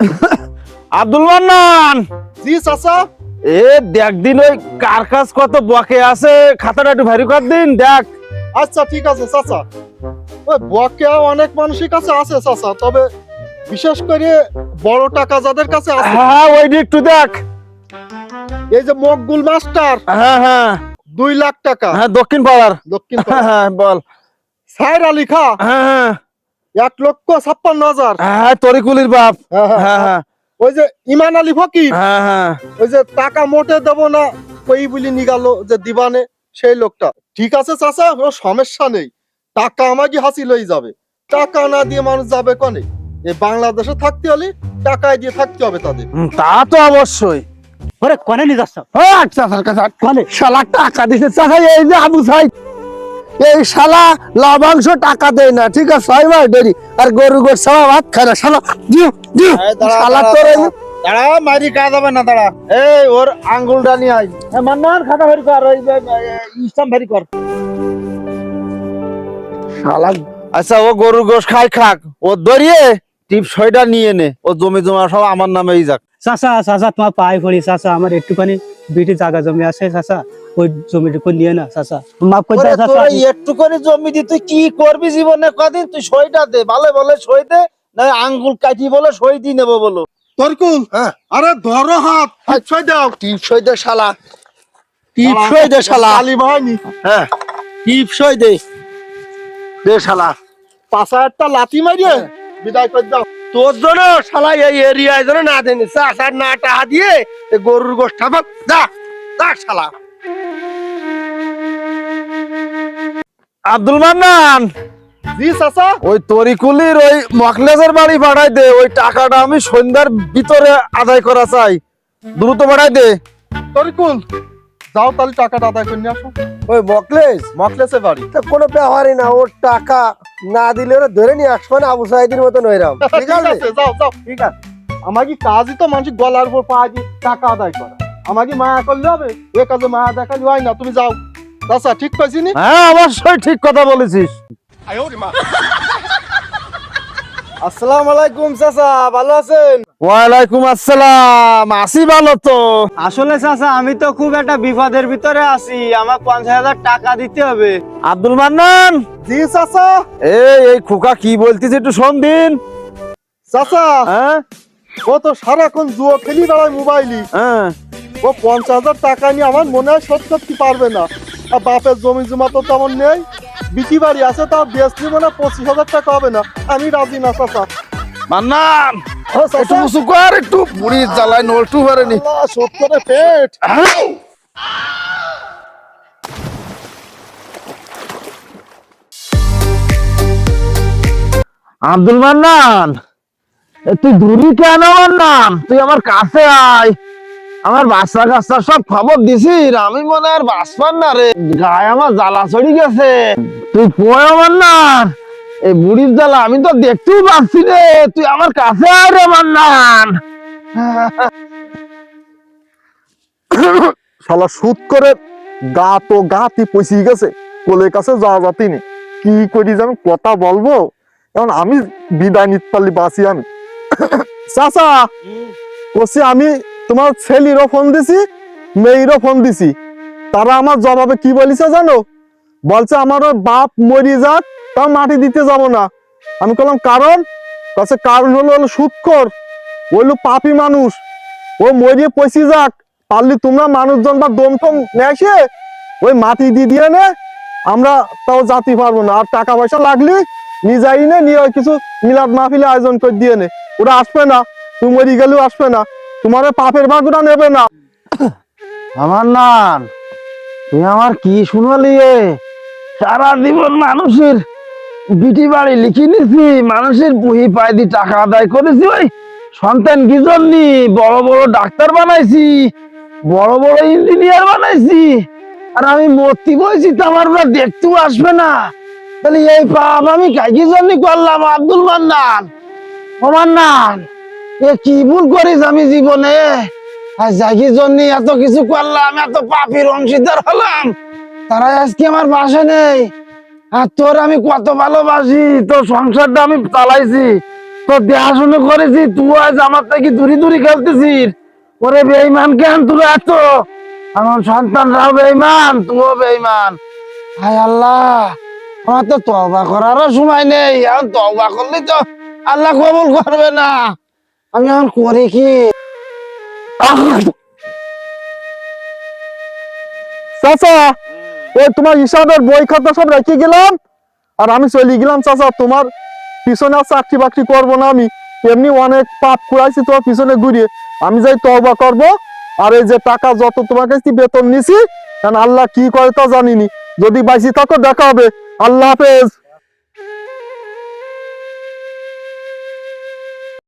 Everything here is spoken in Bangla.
আব্দুল মান্নান! জি চাচা। এ দেখ দিন ওই কার কাজ কত বকে আছে খাতাটা একটু ভারী কর দিন দেখ। আচ্ছা ঠিক আছে চাচা। ওই বকে অনেক মানুষের কাছে আছে চাচা তবে বিশেষ করে বড় টাকা যাদের কাছে আছে। হ্যাঁ ওই দিক একটু দেখ। এই যে মকবুল মাস্টার হ্যাঁ হ্যাঁ। দুই লাখ টাকা। হ্যাঁ দক্ষিণ পাড়ার। দক্ষিণ হ্যাঁ হ্যাঁ বল। সাইর আলী খা। হ্যাঁ হ্যাঁ। এক লক্ষ ছাপ্পান্ন হাজার। হ্যাঁ তরিকুলির বাপ। হ্যাঁ, হ্যাঁ, হ্যাঁ হ্যাঁ। ওই যে ইমান আলী ফকির? হ্যাঁ হ্যাঁ। ওই যে টাকা মোটে দেবো না কই বলি নিগালো যে দিবানে সেই লোকটা। ঠিক আছে চাচা কোনো সমস্যা নেই। টাকা আমাকে হাসিল হয়ে যাবে। টাকা না দিয়ে মানুষ যাবে কনে? এই বাংলাদেশে থাকতে হলে টাকায় দিয়ে থাকতে হবে তাদের। তা তো অবশ্যই। ওরে কনে নি যাচ্ছ? হ্যাঁ চাচার কাছে কনে? শালা টাকা দিছে। চাচা এই যে আবু সাইদ। এই শালা লবাংশ টাকা দেয় না ঠিক আছে? ছয় মাস দেরি। আর গরু গোর সব ভাত খায় না। শালা দিও দিও। শালা তোর দাঁড়া। মারি কাজ হবে না দাঁড়া। এই ওর আঙ্গুলটা নিয়ে আয়। এ মান্নান খাতা ভেরি কর ওই ইসলাম ভেরি কর। শালা। আচ্ছা ও গরু গোশ খাই খাক। ও দরিয়ে টিপ ছয়টা নিয়ে নে। ও জমি জমা সব আমার নামেই যাক। চাচা চাচা তোমার পায়ে পড়ি চাচা আমার একটুখানি বিটি জায়গা জমি আছে চাচা। ওই জমিটুকু নিয়ে না চাচা। মাফ করে দাও চাচা একটু করে জমি দি তুই কি করবি জীবনে? কদিন তুই সইটা দে ভালো বলে সই দে না আঙ্গুল কাটি বলে সই দি নেব বলো। তরকুল হ্যাঁ। আরে ধরো হাত ছয় দাও। টিপ সই দে শালা। টিপ সই দে শালা। আলী ভাইনি হ্যাঁ। টিপ সই দে। দে শালা। পাঁচ হাজারটা লাথি মারিয়ে বিদায় করে দাও। তোর জন্য শালা এই এরিয়ায় যেন না দেনি না। টাকা দিয়ে গরুর গোষ্ঠা যা যা শালা। আব্দুল মান্নান। জি চাচা। ওই তরিকুলির ওই মকলেজের বাড়ি পাঠাই দে ওই টাকাটা আমি সন্ধ্যার ভিতরে আদায় করা চাই। দ্রুত পাঠাই দে। তরকুল যাও তাহলে টাকাটা আদায় করে নিয়ে আসো। ওই মকলেসে বাড়ি। তো কোনো ব্যাপারই না ওর টাকা না দিলে ওরা ধরে নিয়ে আসবে না আবু সাইদির মতন হইরাম ঠিক আছে যাও যাও। ঠিক আছে। আমাকে কাজই তো মানুষ গলার উপর পা দিয়ে টাকা আদায় করা। আমাকে মায়া করলে হবে এ কাজে মায়া দেখালে হয় না তুমি যাও। চাচা ঠিক পাইছি হ্যাঁ অবশ্যই ঠিক কথা বলেছিস। আসসালামু আলাইকুম চাচা ভালো আছেন? ওয়ালাইকুম আসসালাম আসি ভালো তো। আসলে চাচা আমি তো খুব একটা বিপদের ভিতরে আছি আমার পঞ্চাশ হাজার টাকা দিতে হবে। আব্দুল মান্নান? জি চাচা। এই এই খোকা কি বলতিস একটু শোন দিন। চাচা হ্যাঁ? ও তো সারাক্ষণ জুয়ো খেলি বেড়ায় মোবাইলই। হ্যাঁ। ও পঞ্চাশ হাজার টাকা নিয়ে আমার মনে হয় শোধ করতে পারবে না। আর বাপের জমি জমা তো তেমন নেই। বিটি বাড়ি আছে তা বেশি মনে হয় পঁচিশ হাজার টাকা হবে না। আমি রাজি না চাচা। মান্নান একটু চাচা। উঁচু কর একটু জ্বালায় নলটু পারেনি করে পেট। আব্দুল মান্নান তুই দূরি কেন মান্নান? তুই আমার কাছে আয়। আমার বাচ্চা কাচ্চা সব খবর দিছিস আমি মনে আর বাঁচপার না রে। গায়ে আমার জ্বালা চড়ি গেছে। তুই পয় মান্নান এই বুড়ির জ্বালা আমি তো দেখতেও পাচ্ছি রে। তুই আমার কাছে আয় রে, মান্নান। শালা সুদ করে গা তো গাতি পচিয়ে গেছে, কোলের কাছে যাওয়া যাতিনি কি করি যে আমি কথা বলব? এখন আমি বিদায় নিতে পারলি, বাঁচি আমি। চাচা, বলছি আমি তোমার ছেলেরও ফোন দিছি, মেয়েরও ফোন দিছি। তারা আমার জবাবে কি বলিছে জানো? বলছে, আমার ওই বাপ মরি যাক তার মাটি দিতে যাব না। আমি বললাম কারণ? কাছে কারণ হলো হলো সুৎকর ওইলো পাপি মানুষ। ও মরিয়ে পয়সি যাক। পারলি তোমরা মানুষজন বা দম টম নিয়ে ওই মাটি দিয়ে দিয়ে নে, আমরা তাও জাতি পারব না। আর টাকা পয়সা লাগলি নিজেই নে, নিয়ে কিছু মিলাদ মাহফিলে আয়োজন করে দিয়ে নে। ওরা আসবে না। তুই মরি গেলেও আসবে না। তোমার পাপের ভাগটা নেবে না। আমার নান তুই আমার কি শুনালি? সারা জীবন মানুষের বিটি বাড়ি লিখে নিছি, মানুষের পুহি পায় দি টাকা আদায় করেছি ওই সন্তান কি জন্যি? বড় বড় ডাক্তার বানাইছি, বড় বড় ইঞ্জিনিয়ার বানাইছি। আর আমি মূর্তি বইছি, তো আমার দেখতেও আসবে না। তাহলে এই পাপ আমি কাকি জন্য করলাম, আব্দুল মান্নান? ও মান্নান এ কি ভুল করিস আমি জীবনে? জন্য এত কিছু করলাম, এত পাপির অংশীদার হলাম। তারা আজকে আমার বাসা নেই। আর তোর আমি কত ভালোবাসি, তোর সংসারটা আমি চালাইছি তো দেখাশুনো করেছি, তুই আজ আমার থেকে দূরি দূরি খেলতেছিস। ওরে বেইমান কেন তুই এত? আমার সন্তানরাও বেইমান তুইও বেইমান আল্লাহ, আমার তো তবা করারও সময় নেই। এখন তবা করলে তো আল্লাহ কবুল করবে না। আমি এখন করি কি? চাচা তোমার হিসাবের বই খাতা সব রেখে গেলাম। আর আমি চলে গেলাম, চাচা, তোমার পিছনে চাকরি বাকরি করব না আমি। এমনি অনেক পাপ কুড়াইছি তোমার পিছনে ঘুরিয়ে। আমি যাই তবা করব। আর এই যে টাকা যত তোমার কাছে বেতন নিছি, কারণ আল্লাহ কি করে তা জানিনি। যদি বাইসি থাকো, দেখা হবে। আল্লাহ হাফেজ।